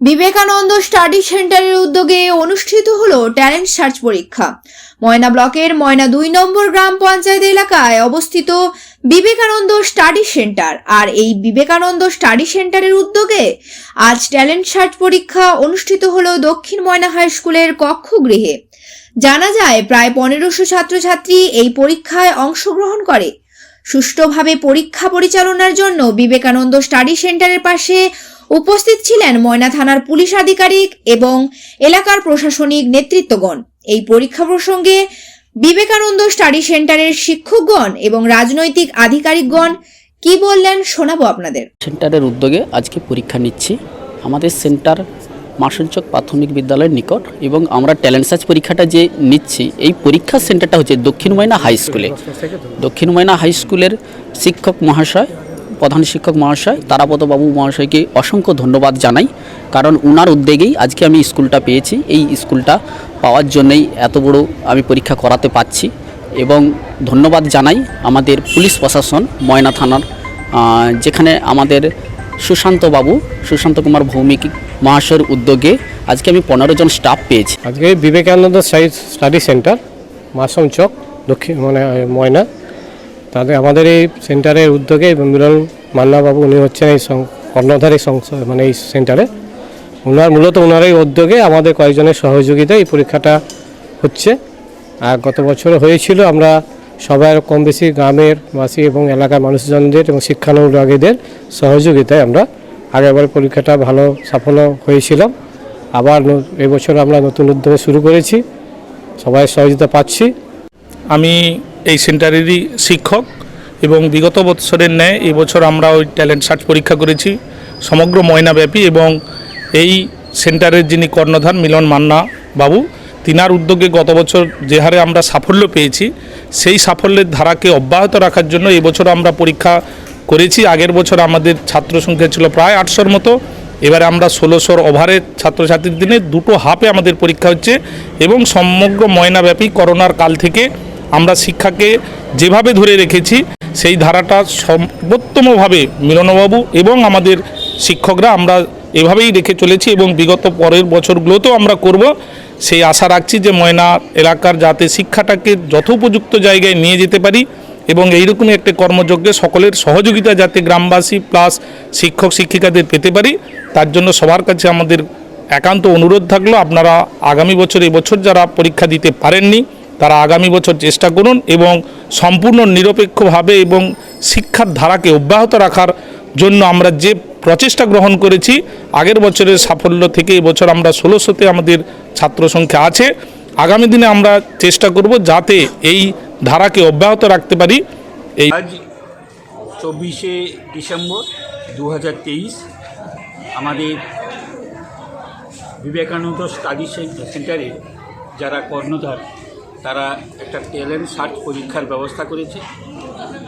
Vivekananda study সেন্টারের উদ্যোগে অনুষ্ঠিত হলো ট্যালেন্ট সার্চ পরীক্ষা। ময়না ব্লকের ময়না দুই নম্বর গ্রাম পঞ্চায়েত এলাকায় অবস্থিত বিবেকানন্দ স্টাডি সেন্টার। আর এই বিবেকানন্দ স্টাডি সেন্টারের উদ্যোগে আজ ট্যালেন্ট সার্চ পরীক্ষা অনুষ্ঠিত হলো দক্ষিণ ময়না হাই স্কুলের কক্ষগৃহে। জানা যায়, প্রায় পনেরোশো ছাত্রছাত্রী এই পরীক্ষায় অংশগ্রহণ করে। সুষ্ঠুভাবে পরীক্ষা পরিচালনার জন্য বিবেকানন্দ স্টাডি সেন্টারের পাশে উপস্থিত ছিলেন ময়না থানার পুলিশ আধিকারিক এবং এলাকার প্রশাসনিক নেতৃত্বগণ। এই পরীক্ষা প্রসঙ্গে বিবেকানন্দ স্টাডি সেন্টারের শিক্ষকগণ এবং রাজনৈতিক আধিকারিকগণ কি বললেন শোনাবো আপনাদের। সেন্টারের উদ্যোগে আজকে পরীক্ষা নিচ্ছি। আমাদের সেন্টার মাসুলচক প্রাথমিক বিদ্যালয়ের নিকট এবং আমরা ট্যালেন্ট সার্চ পরীক্ষাটা যে নিচ্ছি, এই পরীক্ষা সেন্টারটা হচ্ছে দক্ষিণ ময়না হাই স্কুলে দক্ষিণ ময়না হাই স্কুলের শিক্ষক মহাশয়, প্রধান শিক্ষক মহাশয় তারাপদ বাবু মহাশয়কে অসংখ্য ধন্যবাদ জানাই, কারণ উনার উদ্যোগেই আজকে আমি স্কুলটা পেয়েছি। এই স্কুলটা পাওয়ার জন্যই এত বড় আমি পরীক্ষা করাতে পাচ্ছি এবং ধন্যবাদ জানাই আমাদের পুলিশ প্রশাসন ময়না থানার যেখানে আমাদের সুশান্ত বাবু, সুশান্ত কুমার ভৌমিক মহাশয়ের উদ্যোগে আজকে আমি পনেরো জন স্টাফ পেয়েছি। আজকে বিবেকানন্দ স্টাডি সেন্টার, মাসম চক, দক্ষিণ মানে ময়না। তাদের, আমাদের এই সেন্টারের উদ্যোগে মিলন মান্নাবাবু, উনি হচ্ছেন এই কর্ণধার এই মানে এই সেন্টারে। ওনার মূলত ওনার এই উদ্যোগে আমাদের কয়েকজনের সহযোগিতায় এই পরীক্ষাটা হচ্ছে। আর গত বছর হয়েছিল আমরা সবাই কম বেশি গ্রামের বাসী এবং এলাকার মানুষজনদের এবং শিক্ষানুরাগীদের সহযোগিতায় আমরা আগেরবার পরীক্ষাটা ভালো, সাফল্য হয়েছিলাম আবার এবছর আমরা নতুন উদ্যোগে শুরু করেছি। সবাই সহযোগিতা পাচ্ছি। আমি এই সেন্টারেরই শিক্ষক এবং বিগত বছরের ন্যায় এবছর আমরা ওই ট্যালেন্ট সার্চ পরীক্ষা করেছি। সমগ্র ময়নাব্যাপী এবং এই সেন্টারের যিনি কর্ণধার মিলন মান্না বাবু, তিনার উদ্যোগে গত বছর যে হারে আমরা সাফল্য পেয়েছি, সেই সাফল্যের ধারাকে অব্যাহত রাখার জন্য এবছর আমরা পরীক্ষা করেছি। আগের বছর আমাদের ছাত্র সংখ্যা ছিল প্রায় আটশোর মতো। এবারে আমরা ষোলোশোর ওভারের ছাত্রছাত্রীর দিনে দুটো হাফে আমাদের পরীক্ষা হচ্ছে এবং সমগ্র ময়নাব্যাপী করোনার কাল থেকে আমরা শিক্ষাকে যেভাবে ধরে রেখেছি, সেই ধারাটা সর্বোত্তমভাবে মিলনবাবু এবং আমাদের শিক্ষকরা আমরা এভাবেই রেখে চলেছি এবং বিগত পরের বছরগুলোতেও আমরা করব। সেই আশা রাখছি যে ময়না এলাকার যাতে শিক্ষাটাকে যথোপযুক্ত জায়গায় নিয়ে যেতে পারি এবং এইরকমই একটা কর্মযজ্ঞে সকলের সহযোগিতা যাতে গ্রামবাসী প্লাস শিক্ষক, শিক্ষিকাদের পেতে পারি, তার জন্য সবার কাছে আমাদের একান্ত অনুরোধ থাকল, আপনারা আগামী বছর, এই বছর যারা পরীক্ষা দিতে পারেননি, তারা আগামী বছর চেষ্টা করুন এবং সম্পূর্ণ নিরপেক্ষভাবে এবং শিক্ষার ধারাকে অব্যাহত রাখার জন্য আমরা যে প্রচেষ্টা গ্রহণ করেছি, আগের বছরের সাফল্য থেকে এবছর আমরা ষোলোশোতে আমাদের ছাত্র সংখ্যা আছে। আগামী দিনে আমরা চেষ্টা করব যাতে এই ধারাকে অব্যাহত রাখতে পারি। এই আজ চব্বিশে ডিসেম্বর দু হাজার তেইশ আমাদের বিবেকানন্দ স্টাডি সেন- সেন্টারে যারা কর্ণধার, তারা একটা ট্যালেন্ট সার্চ পরীক্ষার ব্যবস্থা করেছে।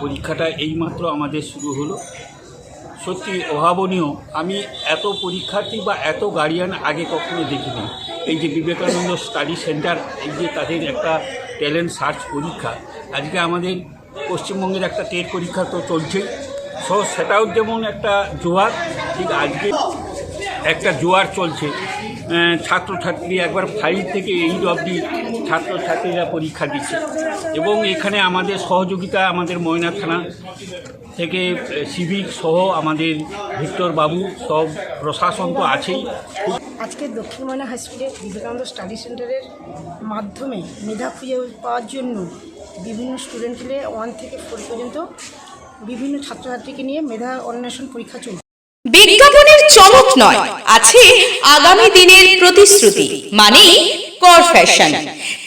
পরীক্ষাটা এইমাত্র আমাদের শুরু হলো। সত্যি অভাবনীয়। আমি এত পরীক্ষার্থী বা এত গার্ডিয়ান আগে কখনো দেখিনি। এই যে বিবেকানন্দ স্টাডি সেন্টার, এই যে তাদের একটা ট্যালেন্ট সার্চ পরীক্ষা। আজকে আমাদের পশ্চিমবঙ্গের একটা টেট পরীক্ষা তো চলছেই। সো সেটাও যেমন একটা জোয়ার, ঠিক আজকে একটা জোয়ার চলছে। ছাত্রছাত্রী একবার ফাইভ থেকে এইট অবধি ছাত্রছাত্রীরা পরীক্ষা দিচ্ছে। এবং এখানে আমাদের সহযোগিতা আমাদের ময়না থানা থেকে সিভিক সহ আমাদের ভিক্টর বাবু সব প্রশাসন তো আছেই। আজকে দক্ষিণ ময়না স্কুলে বিবেকানন্দ স্টাডি সেন্টারের মাধ্যমে মেধা খুঁজে পাওয়ার জন্য বিভিন্ন স্টুডেন্ট মিলে ওয়ান থেকে ফোর পর্যন্ত বিভিন্ন ছাত্রছাত্রীকে নিয়ে মেধা অন্বেষণ পরীক্ষা চলছে। বিজ্ঞাপনের চমক নয়, আছে আগামী দিনের প্রতিশ্রুতি মানে কর ফ্যাশন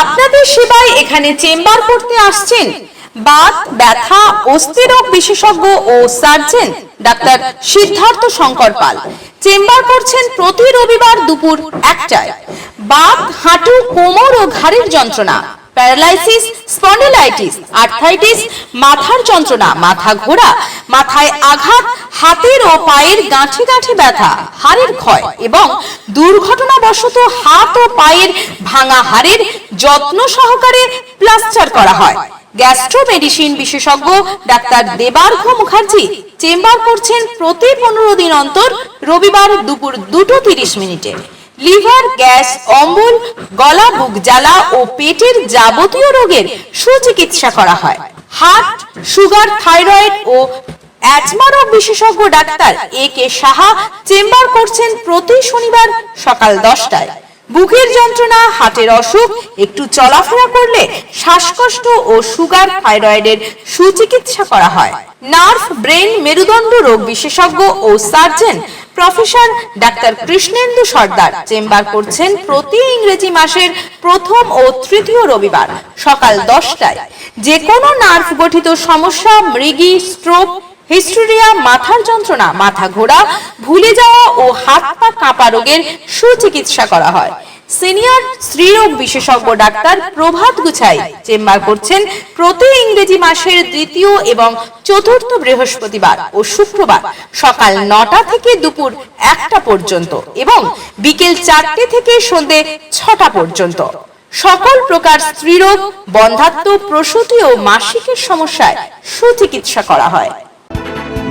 আপনাদের সেবায় এখানে চেম্বার করতে আসছেন। বাত, ব্যথা অস্থিরোগ বিশেষজ্ঞ ও surgeon doctor Siddhartha Shankar Pal. Chamber করছেন প্রতি রবিবার দুপুর একটায়। বাত, হাঁটু, কোমর ও ঘাড়ের যন্ত্রণা। প্যারালাইসিস, স্পন্ডিলাইটিস আর্থ্রাইটিস মাথার যন্ত্রণা, মাথা ঘোরা, মাথায় আঘাত, হাতের ও পায়ের গাঁঠি গাঁঠি ব্যথা, হাড়ের ক্ষয় এবং দুর্ঘটনাবশত হাত ও পায়ের ভাঙা হাড়ের যত্ন সহকারে প্লাস্টার করা হয়। গ্যাস্ট্রো মেডিসিন বিশেষজ্ঞ ডাক্তার দেবার্ঘ মুখার্জি চেম্বার করছেন প্রতি পনেরো দিন অন্তর রবিবার দুপুর দুটো তিরিশ মিনিটে। লিভার, গ্যাস, অম্বল, গলা, বুক জ্বালা ও পেটের যাবতীয় রোগের সুচিকিৎসা করা হয়। হার্ট, সুগার, থাইরয়েড ও অ্যাজমা বিশেষজ্ঞ doctor A K Saha chamber করছেন প্রতি শনিবার সকাল দশটায়। বুকের যন্ত্রণা, হার্টের অসুখ, একটু চলাফেরা করলে শ্বাসকষ্ট ও সুগার, থাইরয়েডের সুচিকিৎসা করা হয়। নার্ভ ব্রেন মেরুদণ্ড রোগ বিশেষজ্ঞ ও surgeon professor doctor Krishnendu Sardar chamber করছেন প্রতি ইংরেজি মাসের প্রথম ও তৃতীয় রবিবার, সকাল দশটায়। যে কোনো নার্ভ গঠিত সমস্যা, মৃগী স্ট্রোক হিস্টোরিয়া মাথার যন্ত্রণা, মাথা ঘোরা, ভুলে যাওয়া ও হাত পা কাঁপা রোগের সুচিকিৎসা করা হয়। সিনিয়র স্ত্রীরোগ বিশেষজ্ঞ ডাক্তার প্রভাত গুছাই, চেম্বার করছেন প্রতি ইংরেজি মাসের দ্বিতীয় এবং চতুর্থ বৃহস্পতিবার ও শুক্রবার, সকাল নটা থেকে দুপুর একটা পর্যন্ত এবং বিকেল চারটে থেকে সন্ধে ছটা পর্যন্ত। সকল প্রকার স্ত্রীরোগ, বন্ধাত্ম, প্রসূতি ও মাসিকের সমস্যায় সুচিকিৎসা করা হয়।